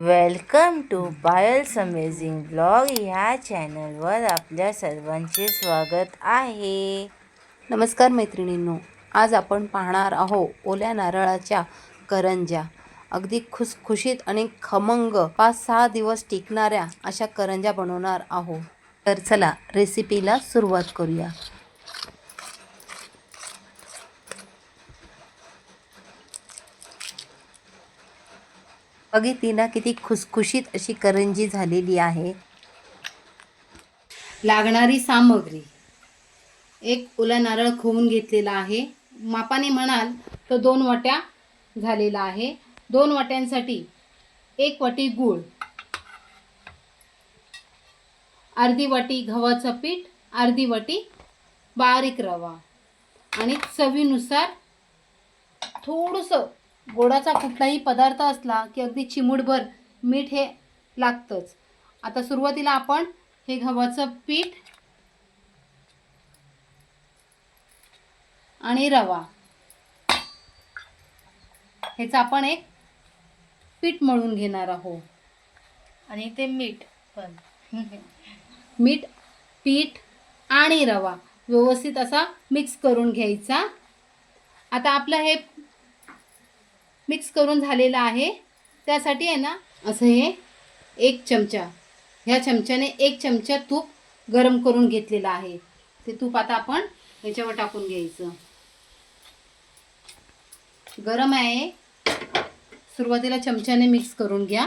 Welcome to पायल्स amazing blog ह्या चॅनलवर आपल्या सर्वांचे स्वागत आहे. नमस्कार मैत्रिणींनो. आज आपण पाहणार आहोत ओल्या नारळाच्या करंज्या. अगदी खुसखुशीत आणि खमंग पाच सहा दिवस टिकणाऱ्या अशा करंज्या बनवणार आहोत तर चला रेसिपीला सुरुवात करूया. बघितली ना किती खुसखुशीत अशी करंजी झालेली आहे. लागणारी सामग्री. एक ओला नारळ खोवून घेतलेला आहे. मापाने म्हणाल तर दोन वाट्या झालेला आहे. दोन वाट्यांसाठी एक वाटी गूळ अर्धी वाटी गव्हाचं पीठ अर्धी वाटी बारीक रवा आणि चवीनुसार थोडंसं गोडाचा कुठलाही पदार्थ असला की अगदी चिमूटभर मीठ हे लागतंच. आता सुरुवातीला आपण हे गव्हाचं पीठ आणि रवा. ह्याचं आपण एक पीठ मळून घेणार आहोत. आणि ते मीठ पण. मीठ पीठ आणि रवा व्यवस्थित असा मिक्स करून घ्यायचा. आता आपलं हे मिक्स करून झालेलं आहे. त्यासाठी आहे ना असं हे एक चमचा ह्या चमच्याने एक चमचा तूप गरम करून घेतलेलं आहे. ते तूप आता आपण याच्यावर टाकून घ्यायचं. गरम आहे. सुरुवातीला चमच्याने मिक्स करून घ्या.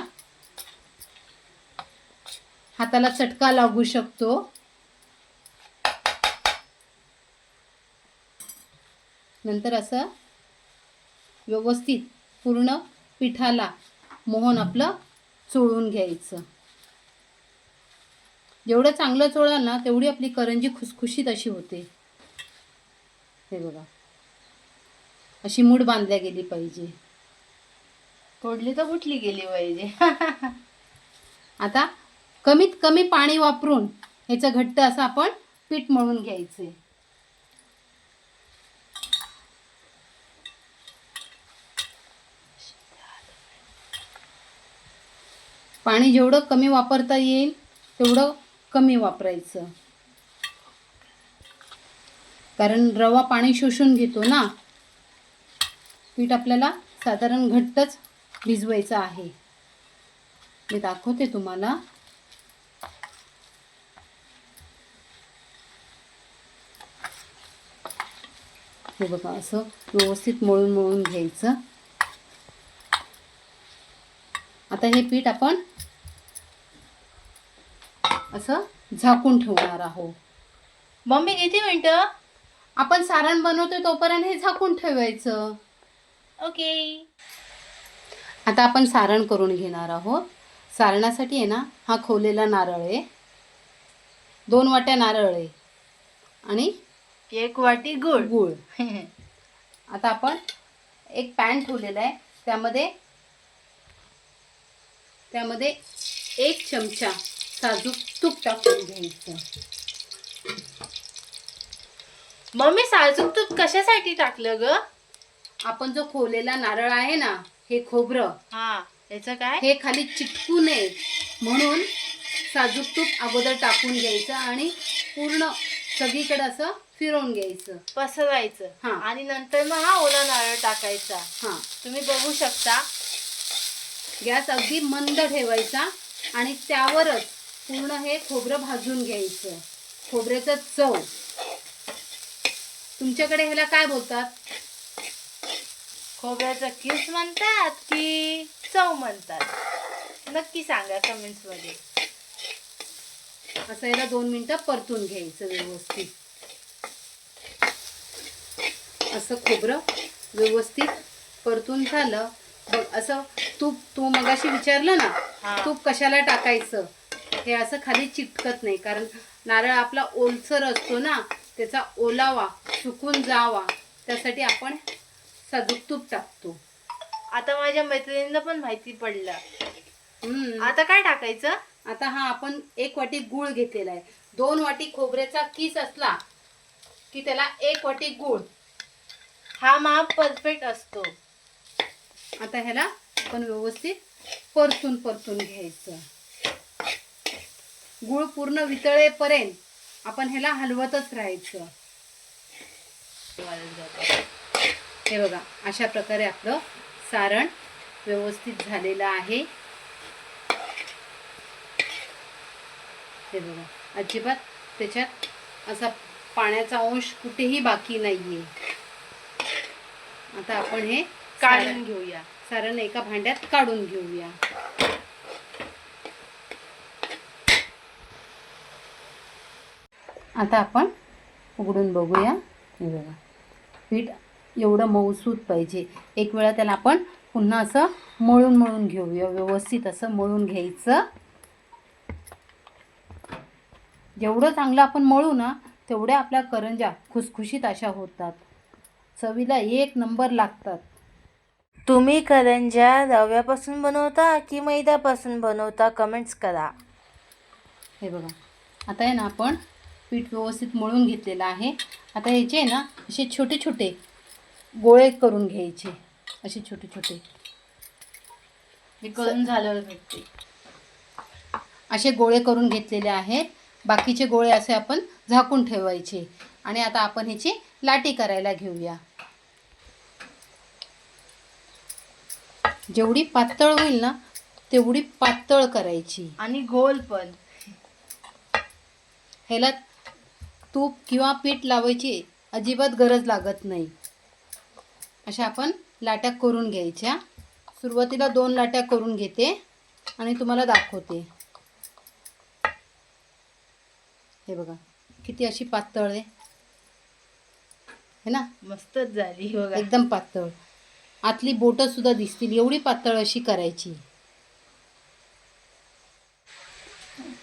हाताला चटका लागू शकतो. नंतर असं व्यवस्थित पूर्ण पिठाला मोहन आपलं चोळून घ्यायचं. जेवढं चांगलं चोळाल ना तेवढी आपली करंजी खुसखुशीत अशी होते. हे बघा. अशी मूड बांधल्या गेली पाहिजे. तोडली तर कुठली गेली पाहिजे. आता कमीत कमी पाणी वापरून ह्याचं घट्ट असं आपण पीठ मळून घ्यायचे पाणी जेवढं कमी वापरता येईल तेवढं कमी वापरायचं. कारण रवा पाणी शोषून घेतो ना पीठ आपल्याला साधारण घट्टच भिजवायचं आहे. मी दाखवते तुम्हाला. हे बघा असं व्यवस्थित मळून मळून घ्यायचं. आता हे पीठ आपण असं झाकून ठेवणार आहोत मम्मी किती मिनिटं? आपण सारण बनवतोय तोपर्यंत हे झाकून ठेवायचं. ओके. आता आपण सारण करून घेणार आहोत. सारणासाठी आहे ना हा खोवलेला नारळ आहे. दोन वाट्या नारळ आहे. आणि एक वाटी गुळ. गूळ. आता आपण एक पॅन ठेवलेला आहे. त्यामध्ये त्यामध्ये एक चमचा साजूक तूप टाकून घ्यायचं. मम्मी साजूक तूप कशासाठी टाकलं ग? आपण जो खोवलेला नारळ आहे ना हे खोबरं हा त्याचं काय? हे खाली चिटकू नये. म्हणून साजूक तूप अगोदर टाकून घ्यायचं आणि पूर्ण सगळीकडे असं फिरवून घ्यायचं. पसरायचं. हा. आणि नंतर मग हा ओला नारळ टाकायचा. हां. तुम्ही बघू शकता. गॅस अगदी मंद ठेवायचा आणि त्यावरच पूर्ण हे खोबरं भाजून घ्यायचं. खोबऱ्याचं चव. तुमच्याकडे ह्याला काय बोलतात? खोबऱ्याचा किस म्हणतात की चव म्हणतात? नक्की सांगा कमेंट्समध्ये. असं याला दोन मिनटं परतून घ्यायचं व्यवस्थित. असं खोबरं व्यवस्थित परतून झालं. बघ असं तूप तू मगाशी विचारलं ना. तूप कशाला टाकायचं? हे असं खाली चिटकत नाही कारण नारळ आपला ओलसर असतो ना त्याचा ओलावा सुकून जावा त्यासाठी आपण साजूक तूप टाकतो. आता माझ्या मैत्रिणींना पण माहिती पडलं. आता काय टाकायचं? आता हा आपण एक वाटी गूळ घेतलेला आहे. दोन वाटी खोबऱ्याचा किस असला की त्याला एक वाटी गूळ. हा माप परफेक्ट असतो. आता ह्याला आपण व्यवस्थित परतून परतून घ्यायचं. गुळ पूर्ण वितळेपर्यंत आपण ह्याला हलवतच राहायचं. हे बघा अशा प्रकारे आपलं सारण व्यवस्थित झालेलं आहे. हे बघा अजिबात त्याच्यात असा पाण्याचा अंश कुठेही बाकी नाहीये. आता आपण हे काढून घेऊया. सारण एका भांड्यात काढून घेऊया. आता आपण उघडून बघूया. हे बघा. पीठ एवढं मऊसूत पाहिजे. एक वेळा त्याला आपण पुन्हा असं मळून मळून घेऊया. व्यवस्थित असं मळून घ्यायचं. जेवढं चांगलं आपण मळू ना तेवढ्या आपल्या करंजा खुसखुशीत अशा होतात. चवीला एक नंबर लागतात. तुम्ही करंज्या रव्यापासून बनवता की मैद्यापासून बनवता? कमेंट्स करा. हे बघा. आता आहे ना आपण पीठ व्यवस्थित मळून घेतलेलं आहे. आता ह्याचे ना असे छोटे छोटे गोळे करून घ्यायचे. असे छोटे छोटे. मी करून झाल्यावर भेटते. असे गोळे करून घेतलेले आहेत. बाकीचे गोळे असे आपण झाकून ठेवायचे. आणि आता आपण ह्याची लाटी करायला घेऊया. जेवढी पातळ होईल ना तेवढी पातळ करायची. आणि गोल पण. ह्याला तूप किंवा पीठ लावायची अजिबात गरज लागत नाही. अशा आपण लाट्या करून घ्यायच्या. सुरुवातीला दोन लाट्या करून घेते आणि तुम्हाला दाखवते. हे बघा किती अशी पातळ आहे. है ना? मस्तच झाली बघा. एकदम पातळ. आतली बोटं सुद्धा दिसतील. एवढी पातळ अशी करायची.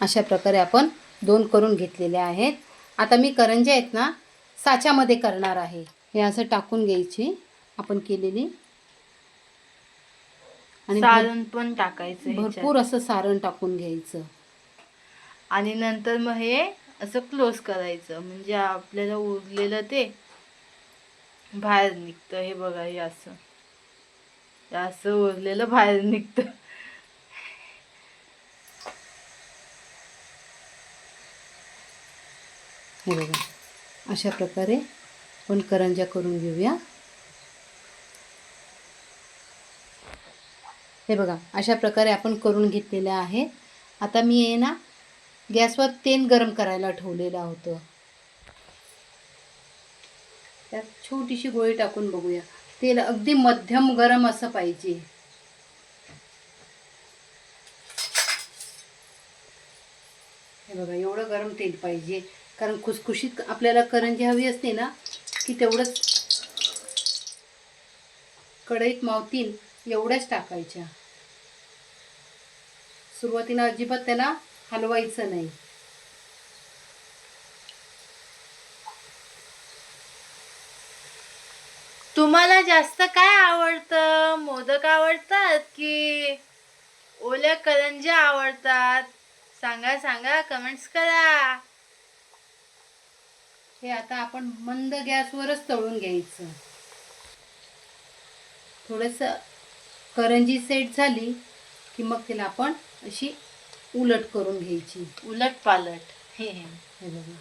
अशा प्रकारे आपण दोन करून घेतलेले आहेत. आता मी करंजे आहेत ना साच्यामध्ये करणार आहे. हे असं टाकून घ्यायची आपण केलेली. आणि सारण पण टाकायचं. भरपूर असं सारण टाकून घ्यायचं. आणि नंतर मग हे असं क्लोज करायचं म्हणजे आपल्याला उरलेलं ते बाहेर निघतं. हे बघा हे असं. असं उरलेलं बाहेर निघतं. हे बघा. अशा प्रकारे आपण करंजा करून घेऊया. हे बघा अशा प्रकारे आपण करून घेतलेल्या आहेत आता मी आहे ना गॅसवर तेल गरम करायला ठेवलेलं होतं. त्यात छोटीशी गोळी टाकून बघूया. तेल अगदी मध्यम गरम असं पाहिजे. हे बघा एवढं गरम तेल पाहिजे. कारण खुसखुशीत आपल्याला करंजी हवी असते ना की तेवढंच कढईत मावतील एवढ्याच टाकायच्या. सुरुवातीला अजिबात त्याला हलवायचं नाही. तुम्हाला जास्त काय आवडतं? मोदक आवडतात की ओल्या करंज्या आवडतात? सांगा सांगा कमेंट्स करा. हे आता आपण मंद गॅसवरच तळून घ्यायचं. थोडंसं करंजी सेट झाली की मग तिला आपण अशी उलट करून घ्यायची. उलट पालट. हे हे. बघा.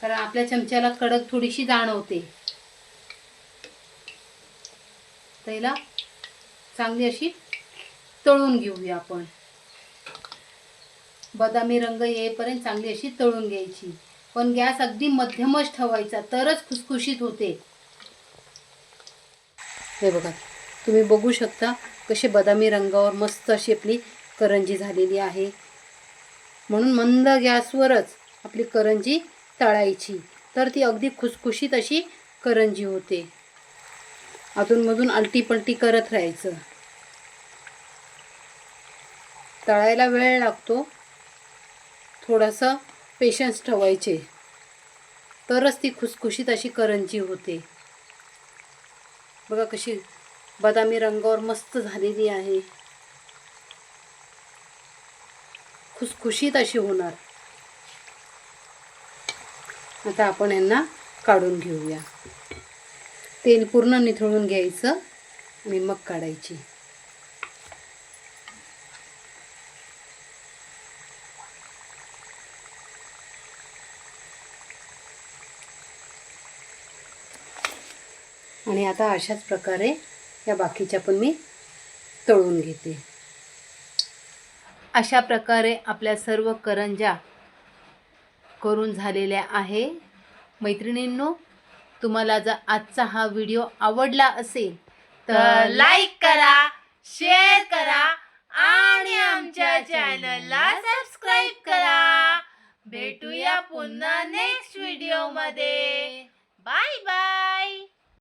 कारण आपल्या चमच्याला कडक थोडीशी जाणवते. त्याला चांगली अशी तळून घेऊया आपण. बदामी रंग येईपर्यंत चांगली अशी तळून घ्यायची. पण गॅस अगदी मध्यमच ठेवायचा तरच खुसखुशीत होते. हे बघा तुम्ही बघू शकता कसे बदामी रंगावर मस्त अशी आपली करंजी झालेली आहे. म्हणून मंद गॅसवरच आपली करंजी तळायची तर ती अगदी खुसखुशीत अशी करंजी होते. अधूनमधून अलटी पलटी करत राहायचं. तळायला वेळ लागतो. थोडंसं पेशन्स ठेवायचे. तरच ती खुसखुशीत अशी करंजी होते. बघा कशी बदामी रंगावर मस्त झालेली आहे. खुसखुशीत अशी होणार. आता आपण यांना काढून घेऊया. तेल पूर्ण निथळून घ्यायचं आणि मग काढायची. आणि आता अशाच प्रकारे या बाकीच्या पण मी तळून घेते. अशा प्रकारे आपल्या सर्व करंजा करून झालेल्या आहे. मैत्रिणींनो तुम्हाला जर आजचा हा व्हिडिओ आवडला असेल तर लाईक करा शेअर करा आणि आमच्या चॅनलला सबस्क्राईब करा. भेटूया पुन्हा नेक्स्ट व्हिडिओमध्ये. Bye bye